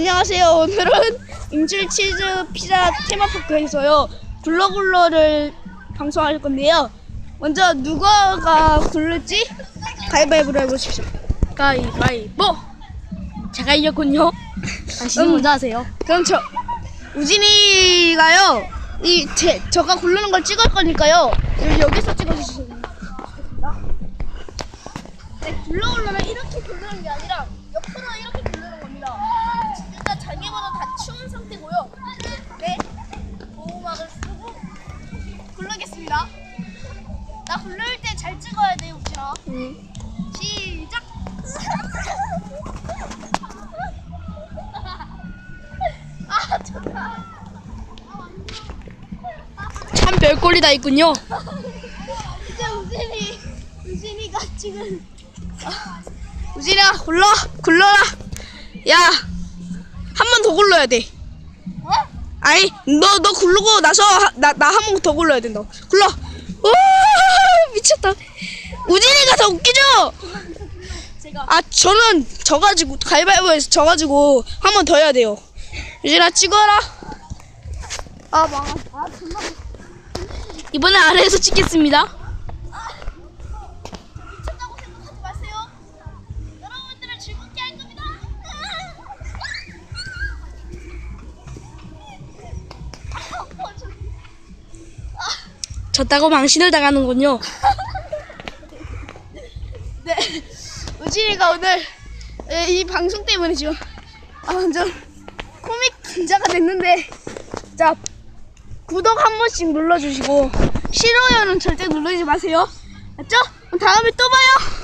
안녕하세요. 오늘은 임질 치즈 피자 테마파크에서요 굴러굴러를 방송할 건데요. 먼저 누가가 굴를지 가위바위보로 해보십시오. 가위바위보. 제가 이겼군요. 당신이 음. 먼저 하세요. 그럼 저 우진이가요. 이 제, 저가 굴르는 걸 찍을 거니까요. 여기, 여기서 찍어주시면 됩니다. 네, 굴러굴러는 이렇게 굴르는 게 아니라 옆으로 이렇게 굴르는 겁니다. 나 굴를 때잘 찍어야 돼, 우진아. 시작. 아, 좋다. 참 별꼴이 다 있군요. 이제 우진이 우진이가 지금 우진아 굴러 굴러라 야 한 번 더 굴러야 돼 어? 아니 너너 굴르고 나서 나 나 한 번 더 굴러야 된다 굴러 오 미쳤다 우진이가 더 웃기죠 아 저는 져가지고 가위바위보에서 져가지고 한 번 더 해야 돼요 유진아 찍어라 아 망한 아 이번엔 아래에서 찍겠습니다. 미쳤다고 생각하지 마세요. 여러분들을 즐겁게 할 겁니다. 졌다고 망신을 당하는군요. 네, 우진이가 오늘 에, 이 방송 때문에 지금 아, 완전 코믹 분자가 됐는데 자 구독 한 번씩 눌러주시고 싫어요는 절대 누르지 마세요. 맞죠? 다음에 또 봐요.